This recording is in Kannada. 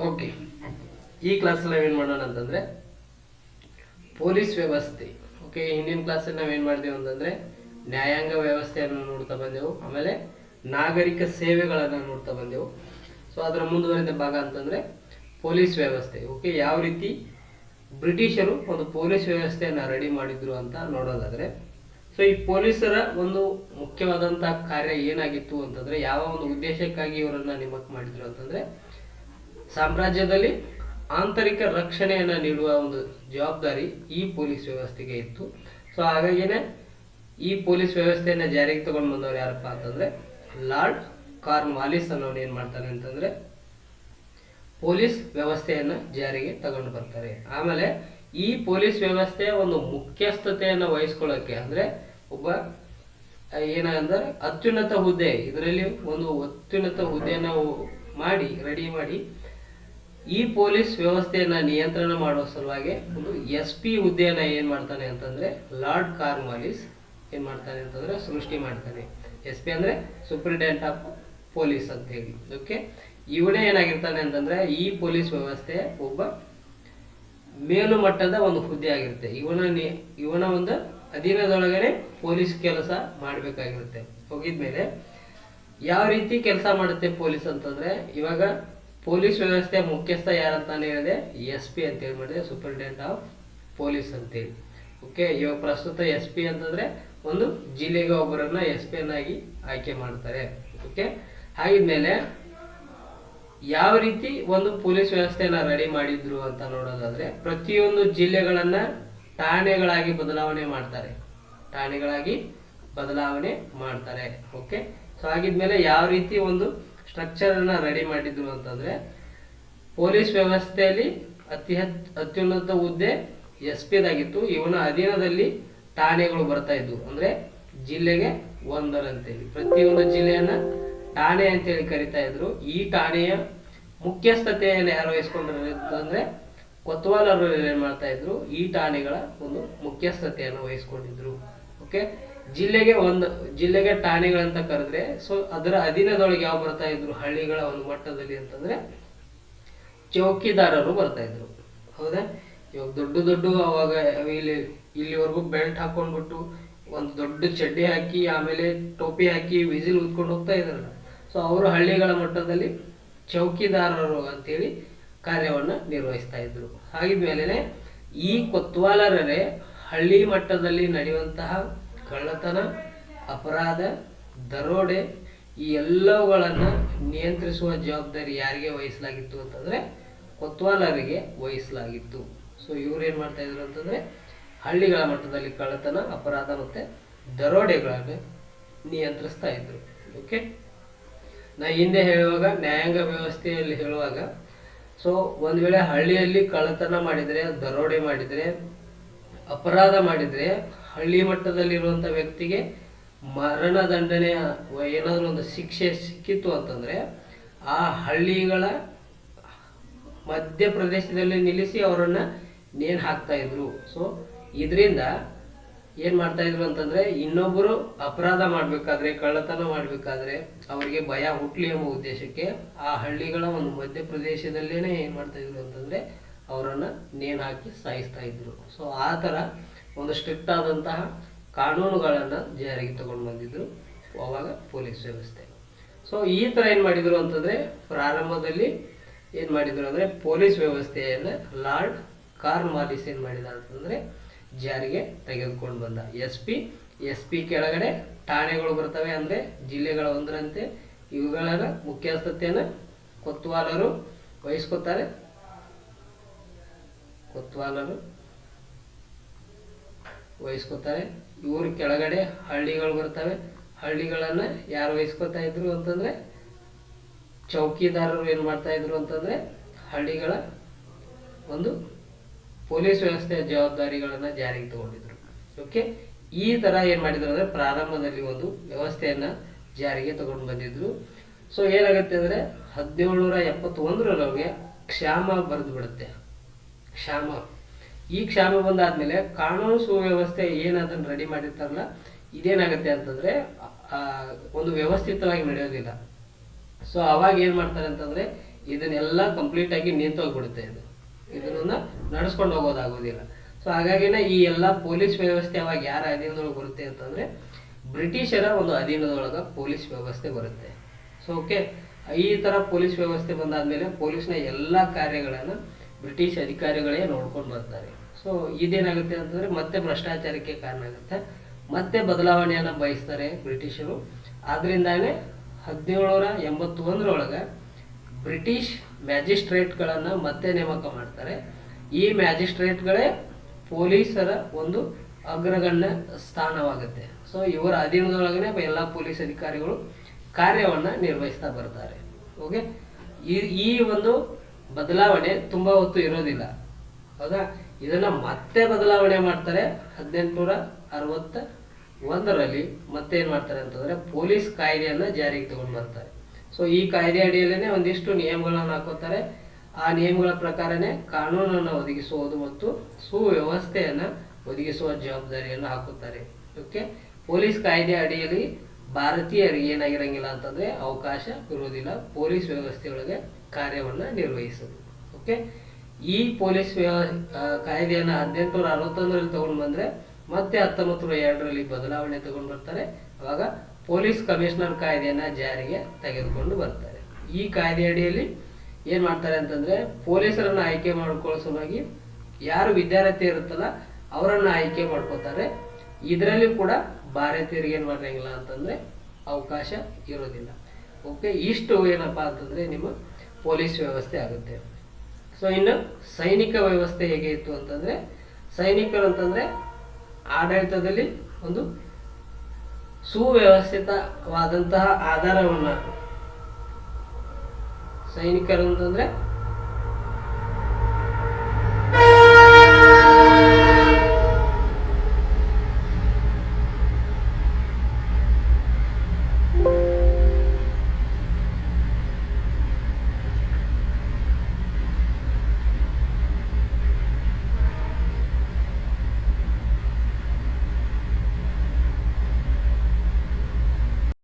ಓಕೆ ಈ ಕ್ಲಾಸಲ್ಲಿ ನಾವೇನು ಮಾಡೋಣ ಅಂತಂದರೆ ಪೊಲೀಸ್ ವ್ಯವಸ್ಥೆ. ಓಕೆ ಹಿಂದಿನ ಕ್ಲಾಸಲ್ಲಿ ನಾವೇನು ಮಾಡಿದೆವು ಅಂತಂದರೆ ನ್ಯಾಯಾಂಗ ವ್ಯವಸ್ಥೆಯನ್ನು ನೋಡ್ತಾ ಬಂದೆವು. ಆಮೇಲೆ ನಾಗರಿಕ ಸೇವೆಗಳನ್ನು ನೋಡ್ತಾ ಬಂದೆವು. ಸೊ ಅದರ ಮುಂದುವರೆದ ಭಾಗ ಅಂತಂದರೆ ಪೊಲೀಸ್ ವ್ಯವಸ್ಥೆ. ಓಕೆ ಯಾವ ರೀತಿ ಬ್ರಿಟಿಷರು ಒಂದು ಪೊಲೀಸ್ ವ್ಯವಸ್ಥೆಯನ್ನು ರೆಡಿ ಮಾಡಿದ್ರು ಅಂತ ನೋಡೋದಾದರೆ ಸೊ ಈ ಪೊಲೀಸರ ಒಂದು ಮುಖ್ಯವಾದಂತಹ ಕಾರ್ಯ ಏನಾಗಿತ್ತು ಅಂತಂದರೆ ಯಾವ ಒಂದು ಉದ್ದೇಶಕ್ಕಾಗಿ ಇವರನ್ನು ನೇಮಕ ಮಾಡಿದ್ರು ಅಂತಂದರೆ ಸಾಮ್ರಾಜ್ಯದಲ್ಲಿ ಆಂತರಿಕ ರಕ್ಷಣೆಯನ್ನು ನೀಡುವ ಒಂದು ಜವಾಬ್ದಾರಿ ಈ ಪೊಲೀಸ್ ವ್ಯವಸ್ಥೆಗೆ ಇತ್ತು. ಸೊ ಹಾಗಾಗಿನೇ ಈ ಪೊಲೀಸ್ ವ್ಯವಸ್ಥೆಯನ್ನು ಜಾರಿಗೆ ತಗೊಂಡು ಬಂದವರು ಯಾರಪ್ಪ ಅಂತಂದ್ರೆ ಲಾರ್ಡ್ ಕಾರ್ನ್ ವಾಲಿಸ್ ಅನ್ನೋನು ಏನು ಮಾಡ್ತಾನೆ ಅಂತಂದ್ರೆ ಪೊಲೀಸ್ ವ್ಯವಸ್ಥೆಯನ್ನು ಜಾರಿಗೆ ತಗೊಂಡು ಬರ್ತಾರೆ. ಆಮೇಲೆ ಈ ಪೊಲೀಸ್ ವ್ಯವಸ್ಥೆಯ ಒಂದು ಮುಖ್ಯಸ್ಥತೆಯನ್ನು ವಹಿಸ್ಕೊಳ್ಳೋಕೆ ಅಂದ್ರೆ ಒಬ್ಬ ಏನಂದ್ರೆ ಅತ್ಯುನ್ನತ ಹುದ್ದೆ, ಇದರಲ್ಲಿ ಒಂದು ಅತ್ಯುನ್ನತ ಹುದ್ದೆಯನ್ನು ಮಾಡಿ ರೆಡಿ ಮಾಡಿ ಈ ಪೊಲೀಸ್ ವ್ಯವಸ್ಥೆಯನ್ನ ನಿಯಂತ್ರಣ ಮಾಡುವ ಸಲುವಾಗಿ ಒಂದು ಎಸ್ ಪಿ ಹುದ್ದೆಯನ್ನ ಏನ್ ಮಾಡ್ತಾನೆ ಅಂತಂದ್ರೆ ಲಾರ್ಡ್ ಕಾರ್ನ್ವಾಲಿಸ್ ಏನ್ ಮಾಡ್ತಾನೆ ಅಂತಂದ್ರೆ ಸೃಷ್ಟಿ ಮಾಡ್ತಾನೆ. ಎಸ್ ಪಿ ಅಂದ್ರೆ ಸೂಪರಿಂಟೆಂಡೆಂಟ್ ಆಫ್ ಪೊಲೀಸ್ ಅಂತ ಹೇಳಿ. ಓಕೆ? ಇವನೇ ಏನಾಗಿರ್ತಾನೆ ಅಂತಂದ್ರೆ ಈ ಪೊಲೀಸ್ ವ್ಯವಸ್ಥೆ ಒಬ್ಬ ಮೇಲು ಮಟ್ಟದ ಒಂದು ಹುದ್ದೆ ಆಗಿರುತ್ತೆ. ಇವನ ಇವನ ಒಂದು ಅಧೀನದೊಳಗಡೆ ಪೊಲೀಸ್ ಕೆಲಸ ಮಾಡಬೇಕಾಗಿರುತ್ತೆ. ಹೋಗಿದ್ಮೇಲೆ ಯಾವ ರೀತಿ ಕೆಲಸ ಮಾಡುತ್ತೆ ಪೊಲೀಸ್ ಅಂತಂದ್ರೆ ಇವಾಗ ಪೊಲೀಸ್ ವ್ಯವಸ್ಥೆ ಮುಖ್ಯಸ್ಥ ಯಾರಂತ ಹೇಳಿದೆ ಎಸ್ ಪಿ ಅಂತ ಹೇಳಿ ಮಾಡಿದೆ ಸೂಪರಿಂಟೆಂಡೆಂಟ್ ಆಫ್ ಪೊಲೀಸ್ ಅಂತೇಳಿ ಓಕೆ ಇವಾಗ ಪ್ರಸ್ತುತ ಎಸ್ ಪಿ ಅಂತಂದ್ರೆ ಒಂದು ಜಿಲ್ಲೆಗೆ ಒಬ್ಬರನ್ನ ಎಸ್ ಪಿ ಅನ್ನಾಗಿ ಆಯ್ಕೆ ಮಾಡ್ತಾರೆ. ಓಕೆ ಹಾಗಿದ್ಮೇಲೆ ಯಾವ ರೀತಿ ಒಂದು ಪೊಲೀಸ್ ವ್ಯವಸ್ಥೆಯನ್ನ ರೆಡಿ ಮಾಡಿದ್ರು ಅಂತ ನೋಡೋದಾದ್ರೆ ಪ್ರತಿಯೊಂದು ಜಿಲ್ಲೆಗಳನ್ನ ಠಾಣೆಗಳಾಗಿ ಬದಲಾವಣೆ ಮಾಡ್ತಾರೆ. ಠಾಣೆಗಳಾಗಿ ಬದಲಾವಣೆ ಮಾಡ್ತಾರೆ. ಓಕೆ ಸೊ ಹಾಗಿದ್ಮೇಲೆ ಯಾವ ರೀತಿ ಒಂದು ಸ್ಟ್ರಕ್ಚರ್ ಅನ್ನ ರೆಡಿ ಮಾಡಿದ್ರು ಅಂತಂದ್ರೆ ಪೊಲೀಸ್ ವ್ಯವಸ್ಥೆಯಲ್ಲಿ ಅತಿ ಅತ್ಯುನ್ನತ ಹುದ್ದೆ ಎಸ್ ಪಿದಾಗಿತ್ತು. ಇವನ ಅಧೀನದಲ್ಲಿ ಠಾಣೆಗಳು ಬರ್ತಾ ಇದ್ವು. ಅಂದ್ರೆ ಜಿಲ್ಲೆಗೆ ಒಂದರಂತೇಳಿ ಪ್ರತಿಯೊಂದು ಜಿಲ್ಲೆಯನ್ನ ಠಾಣೆ ಅಂತೇಳಿ ಕರಿತಾ ಇದ್ರು. ಈ ಠಾಣೆಯ ಮುಖ್ಯಸ್ಥತೆಯನ್ನು ಯಾರು ವಹಿಸ್ಕೊಂಡ್ರು ಅಂತಂದ್ರೆ ಕೊತ್ವಾಲರು ಏನ್ ಮಾಡ್ತಾ ಇದ್ರು. ಈ ಠಾಣೆಗಳ ಒಂದು ಮುಖ್ಯಸ್ಥತೆಯನ್ನು ವಹಿಸ್ಕೊಂಡಿದ್ರು. ಓಕೆ ಜಿಲ್ಲೆಗೆ ಒಂದು, ಜಿಲ್ಲೆಗೆ ಠಾಣೆಗಳಂತ ಕರೆದ್ರೆ ಸೊ ಅದರ ಅಧೀನದೊಳಗೆ ಯಾವ ಬರ್ತಾ ಇದ್ರು? ಹಳ್ಳಿಗಳ ಒಂದು ಮಟ್ಟದಲ್ಲಿ ಅಂತಂದ್ರೆ ಚೌಕಿದಾರರು ಬರ್ತಾ ಇದ್ರು. ಹೌದಾ? ಇವಾಗ ದೊಡ್ಡ ದೊಡ್ಡ ಅವಾಗ ಇಲ್ಲಿ, ಇಲ್ಲಿವರೆಗೂ ಬೆಲ್ಟ್ ಹಾಕೊಂಡ್ಬಿಟ್ಟು ಒಂದು ದೊಡ್ಡ ಚಡ್ಡಿ ಹಾಕಿ, ಆಮೇಲೆ ಟೋಪಿ ಹಾಕಿ ವಿಜಿಲ್ ಉತ್ಕೊಂಡು ಹೋಗ್ತಾ ಇದ್ರಲ್ಲ ಸೊ ಅವರು ಹಳ್ಳಿಗಳ ಮಟ್ಟದಲ್ಲಿ ಚೌಕಿದಾರರು ಅಂತೇಳಿ ಕಾರ್ಯವನ್ನು ನಿರ್ವಹಿಸ್ತಾ ಇದ್ರು. ಹಾಗಿದ್ಮೇಲೆ ಈ ಕೊತ್ವಾಲರರೇ ಹಳ್ಳಿ ಮಟ್ಟದಲ್ಲಿ ನಡೆಯುವಂತಹ ಕಳ್ಳತನ, ಅಪರಾಧ, ದರೋಡೆ ಈ ಎಲ್ಲವುಗಳನ್ನು ನಿಯಂತ್ರಿಸುವ ಜವಾಬ್ದಾರಿ ಯಾರಿಗೆ ವಹಿಸಲಾಗಿತ್ತು ಅಂತಂದ್ರೆ ಕೊತ್ವಾಲರಿಗೆ ವಹಿಸಲಾಗಿತ್ತು. ಸೊ ಏನ್ ಮಾಡ್ತಾ ಇದ್ರು ಅಂತಂದ್ರೆ ಹಳ್ಳಿಗಳ ಮಟ್ಟದಲ್ಲಿ ಕಳ್ಳತನ, ಅಪರಾಧ ಮತ್ತೆ ದರೋಡೆಗಳನ್ನು ನಿಯಂತ್ರಿಸ್ತಾ ಇದ್ರು. ಓಕೆ ನಾ ಹಿಂದೆ ಹೇಳುವಾಗ, ನ್ಯಾಯಾಂಗ ವ್ಯವಸ್ಥೆಯಲ್ಲಿ ಹೇಳುವಾಗ ಸೊ ಒಂದು ವೇಳೆ ಹಳ್ಳಿಯಲ್ಲಿ ಕಳ್ಳತನ ಮಾಡಿದರೆ, ದರೋಡೆ ಮಾಡಿದ್ರೆ ಅಪರಾಧ ಮಾಡಿದರೆ ಹಳ್ಳಿ ಮಟ್ಟದಲ್ಲಿರುವಂಥ ವ್ಯಕ್ತಿಗೆ ಮರಣ ದಂಡನೆಯ ಏನಾದರೂ ಒಂದು ಶಿಕ್ಷೆ ಸಿಕ್ಕಿತ್ತು ಅಂತಂದ್ರೆ ಆ ಹಳ್ಳಿಗಳ ಮಧ್ಯಪ್ರದೇಶದಲ್ಲಿ ನಿಲ್ಲಿಸಿ ಅವರನ್ನು ನೇಣು ಹಾಕ್ತಾಯಿದ್ರು ಸೊ ಇದರಿಂದ ಏನು ಮಾಡ್ತಾಯಿದ್ರು ಅಂತಂದ್ರೆ ಇನ್ನೊಬ್ಬರು ಅಪರಾಧ ಮಾಡಬೇಕಾದ್ರೆ, ಕಳ್ಳತನ ಮಾಡಬೇಕಾದ್ರೆ ಅವರಿಗೆ ಭಯ ಹುಟ್ಟಲಿ ಎಂಬ ಉದ್ದೇಶಕ್ಕೆ ಆ ಹಳ್ಳಿಗಳ ಒಂದು ಮಧ್ಯಪ್ರದೇಶದಲ್ಲೇ ಏನು ಮಾಡ್ತಾಯಿದ್ರು ಅಂತಂದ್ರೆ ಅವರನ್ನ ನೇಣು ಹಾಕಿ ಸಾಯಿಸ್ತಾ ಇದ್ರು. ಸೊ ಆ ಥರ ಒಂದು ಸ್ಟ್ರಿಕ್ಟ್ ಆದಂತಹ ಕಾನೂನುಗಳನ್ನು ಜಾರಿಗೆ ತಗೊಂಡು ಬಂದಿದ್ರು ಅವಾಗ ಪೊಲೀಸ್ ವ್ಯವಸ್ಥೆ. ಸೊ ಈ ಥರ ಏನು ಮಾಡಿದರು ಅಂತಂದರೆ, ಪ್ರಾರಂಭದಲ್ಲಿ ಏನು ಮಾಡಿದರು ಅಂದರೆ, ಪೊಲೀಸ್ ವ್ಯವಸ್ಥೆಯನ್ನು ಲಾರ್ಡ್ ಕಾರ್ ವಾಲಿಸ್ ಏನು ಮಾಡಿದ ಅಂತಂದರೆ, ಜಾರಿಗೆ ತೆಗೆದುಕೊಂಡು ಬಂದ. ಎಸ್ ಪಿ ಎಸ್ ಪಿ ಕೆಳಗಡೆ ಠಾಣೆಗಳು ಬರ್ತವೆ ಅಂದರೆ ಜಿಲ್ಲೆಗಳ ಒಂದರಂತೆ. ಇವುಗಳನ್ನು ಮುಖ್ಯಸ್ಥತೆಯನ್ನು ಕೊತ್ವಾಲರು ವಹಿಸ್ಕೊತಾರೆ. ಕೊತ್ವಾಲರು ವಹಿಸ್ಕೋತಾರೆ. ಇವ್ರ ಕೆಳಗಡೆ ಹಳ್ಳಿಗಳು ಬರ್ತವೆ. ಹಳ್ಳಿಗಳನ್ನ ಯಾರು ವಹಿಸ್ಕೋತಾ ಇದ್ರು ಅಂತಂದ್ರೆ ಚೌಕಿದಾರರು ಏನ್ ಮಾಡ್ತಾ ಇದ್ರು ಅಂತಂದ್ರೆ ಹಳ್ಳಿಗಳ ಒಂದು ಪೊಲೀಸ್ ವ್ಯವಸ್ಥೆಯ ಜವಾಬ್ದಾರಿಗಳನ್ನ ಜಾರಿಗೆ ತಗೊಂಡಿದ್ರು. ಓಕೆ ಈ ತರ ಏನ್ ಮಾಡಿದ್ರು ಅಂದ್ರೆ ಪ್ರಾರಂಭದಲ್ಲಿ ಒಂದು ವ್ಯವಸ್ಥೆಯನ್ನ ಜಾರಿಗೆ ತಗೊಂಡು ಬಂದಿದ್ರು. ಸೊ ಏನಾಗುತ್ತೆ ಅಂದ್ರೆ ಹದಿನೇಳುನೂರ ಎಪ್ಪತ್ತೊಂದರೊಳಗೆ ಕ್ಷಾಮ ಬರೆದು ಬಿಡುತ್ತೆ. ಕ್ಷಾಮ. ಈ ಕ್ಷಾಮ ಬಂದಾದ್ಮೇಲೆ ಕಾನೂನು ಸುವ್ಯವಸ್ಥೆ ಏನದನ್ನು ರೆಡಿ ಮಾಡಿರ್ತಾರಲ್ಲ, ಇದೇನಾಗುತ್ತೆ ಅಂತಂದ್ರೆ ಒಂದು ವ್ಯವಸ್ಥಿತವಾಗಿ ನಡೆಯೋದಿಲ್ಲ. ಸೊ ಅವಾಗ ಏನ್ ಮಾಡ್ತಾರೆ ಅಂತಂದ್ರೆ, ಇದನ್ನೆಲ್ಲ ಕಂಪ್ಲೀಟ್ ಆಗಿ ನಿಂತೋಗ್ಬಿಡುತ್ತೆ ಇದು. ಇದನ್ನ ನಡೆಸ್ಕೊಂಡು ಹೋಗೋದಾಗೋದಿಲ್ಲ. ಸೊ ಹಾಗಾಗಿನ ಈ ಎಲ್ಲ ಪೊಲೀಸ್ ವ್ಯವಸ್ಥೆ ಅವಾಗ ಯಾರ ಅಧೀನದೊಳಗೆ ಬರುತ್ತೆ ಅಂತಂದ್ರೆ, ಬ್ರಿಟಿಷರ ಒಂದು ಅಧೀನದೊಳಗೆ ಪೊಲೀಸ್ ವ್ಯವಸ್ಥೆ ಬರುತ್ತೆ. ಸೊ ಓಕೆ ಈ ತರ ಪೊಲೀಸ್ ವ್ಯವಸ್ಥೆ ಬಂದಾದ್ಮೇಲೆ ಪೊಲೀಸ್ನ ಎಲ್ಲ ಕಾರ್ಯಗಳನ್ನು ಬ್ರಿಟಿಷ್ ಅಧಿಕಾರಿಗಳೇ ನೋಡ್ಕೊಂಡು ಬರ್ತಾರೆ ಸೊ ಇದೇನಾಗುತ್ತೆ ಅಂತಂದರೆ ಮತ್ತೆ ಭ್ರಷ್ಟಾಚಾರಕ್ಕೆ ಕಾರಣ ಆಗುತ್ತೆ. ಮತ್ತೆ ಬದಲಾವಣೆಯನ್ನು ಬಯಸ್ತಾರೆ ಬ್ರಿಟಿಷರು. ಆದ್ದರಿಂದಾನೇ ಹದಿನೇಳುನೂರ ಎಂಬತ್ತೊಂದರೊಳಗೆ ಬ್ರಿಟಿಷ್ ಮ್ಯಾಜಿಸ್ಟ್ರೇಟ್ಗಳನ್ನು ಮತ್ತೆ ನೇಮಕ ಮಾಡ್ತಾರೆ. ಈ ಮ್ಯಾಜಿಸ್ಟ್ರೇಟ್ಗಳೇ ಪೊಲೀಸರ ಒಂದು ಅಗ್ರಗಣ್ಯ ಸ್ಥಾನವಾಗುತ್ತೆ. ಸೊ ಇವರ ಅಧೀನದೊಳಗನೆ ಎಲ್ಲ ಪೊಲೀಸ್ ಅಧಿಕಾರಿಗಳು ಕಾರ್ಯವನ್ನು ನಿರ್ವಹಿಸ್ತಾ ಬರ್ತಾರೆ. ಓಕೆ ಈ ಈ ಒಂದು ಬದಲಾವಣೆ ತುಂಬಾ ಹೊತ್ತು ಇರೋದಿಲ್ಲ. ಹೌದಾ? ಇದನ್ನ ಮತ್ತೆ ಬದಲಾವಣೆ ಮಾಡ್ತಾರೆ ಹದಿನೆಂಟುನೂರ ಅರವತ್ತ ಒಂದರಲ್ಲಿ ಮತ್ತೆ ಏನ್ ಮಾಡ್ತಾರೆ ಅಂತಂದ್ರೆ ಪೊಲೀಸ್ ಕಾಯ್ದೆಯನ್ನ ಜಾರಿಗೆ ತಗೊಂಡು ಬರ್ತಾರೆ ಸೊ ಈ ಕಾಯ್ದೆ ಅಡಿಯಲ್ಲೇ ಒಂದಿಷ್ಟು ನಿಯಮಗಳನ್ನು ಹಾಕೋತಾರೆ. ಆ ನಿಯಮಗಳ ಪ್ರಕಾರನೇ ಕಾನೂನನ್ನು ಒದಗಿಸುವುದು ಮತ್ತು ಸುವ್ಯವಸ್ಥೆಯನ್ನ ಒದಗಿಸುವ ಜವಾಬ್ದಾರಿಯನ್ನು ಹಾಕುತ್ತಾರೆ ಓಕೆ ಪೊಲೀಸ್ ಕಾಯ್ದೆ ಅಡಿಯಲ್ಲಿ ಭಾರತೀಯರಿಗೆ ಏನಾಗಿರಂಗಿಲ್ಲ ಅಂತಂದ್ರೆ ಅವಕಾಶ ಇರುವುದಿಲ್ಲ. ಪೊಲೀಸ್ ವ್ಯವಸ್ಥೆಯೊಳಗೆ ಕಾರ್ಯವನ್ನ ನಿರ್ವಹಿಸೋದು. ಓಕೆ ಈ ಪೊಲೀಸ್ ಕಾಯ್ದೆಯನ್ನು ಹದಿನೆಂಟುನೂರ ಅರವತ್ತೊಂದರಲ್ಲಿ ತಗೊಂಡು ಬಂದ್ರೆ ಮತ್ತೆ ಹತ್ತೊಂಬತ್ತು ನೂರ ಎರಡರಲ್ಲಿ ಬದಲಾವಣೆ ತಗೊಂಡು ಬರ್ತಾರೆ. ಅವಾಗ ಪೊಲೀಸ್ ಕಮಿಷನರ್ ಕಾಯ್ದೆಯನ್ನ ಜಾರಿಗೆ ತೆಗೆದುಕೊಂಡು ಬರ್ತಾರೆ. ಈ ಕಾಯ್ದೆ ಅಡಿಯಲ್ಲಿ ಏನು ಮಾಡ್ತಾರೆ ಅಂತಂದ್ರೆ ಪೊಲೀಸರನ್ನ ಆಯ್ಕೆ ಮಾಡಿಕೊಳ್ಳೋ ಯಾರು ವಿದ್ಯಾರ್ಥಿ ಇರುತ್ತಲ್ಲ ಅವರನ್ನು ಆಯ್ಕೆ ಮಾಡ್ಕೋತಾರೆ. ಇದರಲ್ಲಿ ಕೂಡ ಭಾರತೀಯರಿಗೆ ಏನು ಮಾಡಂಗಿಲ್ಲ ಅಂತಂದ್ರೆ ಅವಕಾಶ ಇರೋದಿಲ್ಲ. ಓಕೆ ಇಷ್ಟು ಏನಪ್ಪಾ ಅಂತಂದ್ರೆ ನಿಮ್ಮ ಪೊಲೀಸ್ ವ್ಯವಸ್ಥೆ ಆಗುತ್ತೆ. ಸೊ ಇನ್ನು ಸೈನಿಕ ವ್ಯವಸ್ಥೆ ಹೇಗೆ ಇತ್ತು ಅಂತಂದರೆ, ಸೈನಿಕರು ಅಂತಂದರೆ ಆಡಳಿತದಲ್ಲಿ ಒಂದು ಸುವ್ಯವಸ್ಥಿತವಾದಂತಹ ಆಧಾರವನ್ನು, ಸೈನಿಕರು ಅಂತಂದ್ರೆ